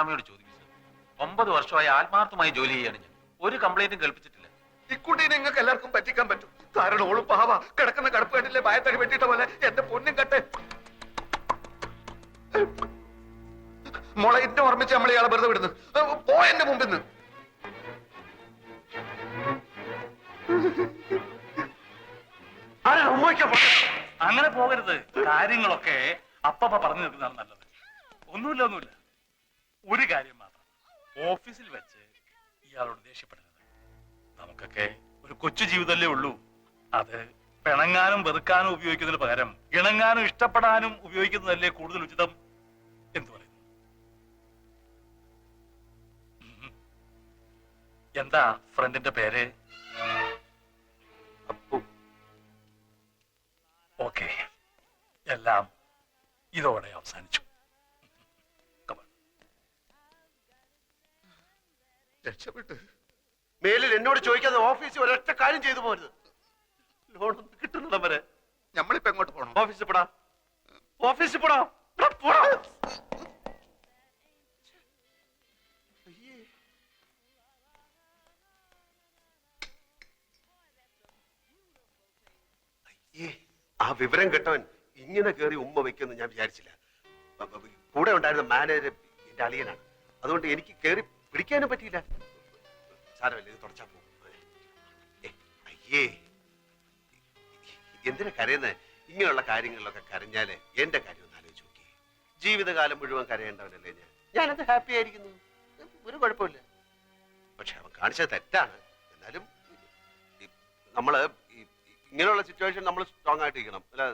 പരശുറാമയോട് ചോദിക്കും ഒമ്പത് വർഷമായി ആത്മാർത്ഥമായി ജോലി ചെയ്യാണ് ഞാൻ. ഒരു കംപ്ലൈന്റും കേൾപ്പിച്ചിട്ടില്ല. ഇക്കുട്ടീനെ നിങ്ങൾക്ക് എല്ലാവർക്കും പറ്റിക്കാൻ പറ്റും. കാരണം ഓൾ പാവ. കിടക്കുന്ന കടപ്പ് കണ്ടില്ലേ? ഭയത്തടി വെട്ടിയിട്ട പോലെ. എന്റെ പൊന്നും കട്ടെ. മോളെ ഓർമ്മിച്ച് നമ്മൾ ഇയാളെ വെറുതെ വിടുന്നു. പോ എന്റെ മുമ്പിൽ നിന്ന് അങ്ങനെ പോകരുത്. കാര്യങ്ങളൊക്കെ അപ്പപ്പ പറഞ്ഞു നിൽക്കുന്നതാണ് നല്ലത്. ഒന്നുമില്ല ഒന്നുമില്ല. ഒരു കാര്യം മാത്രം. ഓഫീസിൽ വെച്ച് ഇയാളോട് ദേഷ്യപ്പെടരുത് നമുക്കൊക്കെ ഒരു കൊച്ചു ജീവിതമല്ലേ ഉള്ളൂ. അത് പിണങ്ങാനും വെറുക്കാനും ഉപയോഗിക്കുന്നതിന് പകരം ഇണങ്ങാനും ഇഷ്ടപ്പെടാനും ഉപയോഗിക്കുന്നതല്ലേ കൂടുതൽ ഉചിതം എന്ന് പറയുന്നു. എന്താ ഫ്രണ്ടിന്റെ പേര്? അപ്പു. ഓക്കെ. എല്ലാം ഇതോടെ അവസാനിച്ചു. രക്ഷപ്പെട്ട്. മേലിൽ എന്നോട് ചോദിക്കാതെ ഓഫീസിൽ ഒരൊറ്റ കാര്യം ചെയ്തു പോരുത്. ലോൺ കിട്ടുന്നിടം വരെ നമ്മളിപ്പോ എങ്ങോട്ട് പോകണം ഓഫീസിൽ പോടാ. ഓഫീസിൽ പോടാ. ആ വിവരം കിട്ടവൻ ഇങ്ങനെ കേറി ഉമ്മ വെക്കുമെന്ന് ഞാൻ വിചാരിച്ചില്ല. കൂടെ ഉണ്ടായിരുന്ന മാനേജർ എന്റെ അളിയനാണ്. അതുകൊണ്ട് എനിക്ക് കേറി പിടിക്കാനും പറ്റിയില്ല. സാരമല്ല ഇത് തുടച്ചാ പോകും അയ്യേ. എന്തിനാ കരയുന്നത് ഇങ്ങനെയുള്ള കാര്യങ്ങളിലൊക്കെ കരഞ്ഞാൽ എന്റെ കാര്യം ഒന്ന് ആലോചിച്ച് നോക്കി ജീവിതകാലം മുഴുവൻ കരയേണ്ടവനല്ലേ ഞാൻ. ഞാനത് ഹാപ്പി ആയിരിക്കുന്നു. ഒരു കുഴപ്പമില്ല. പക്ഷെ അവൻ കാണിച്ചത് തെറ്റാണ്. എന്നാലും നമ്മൾ ഇങ്ങനെയുള്ള സിറ്റുവേഷൻ നമ്മൾ സ്ട്രോങ് ആയിട്ടിരിക്കണം. അല്ല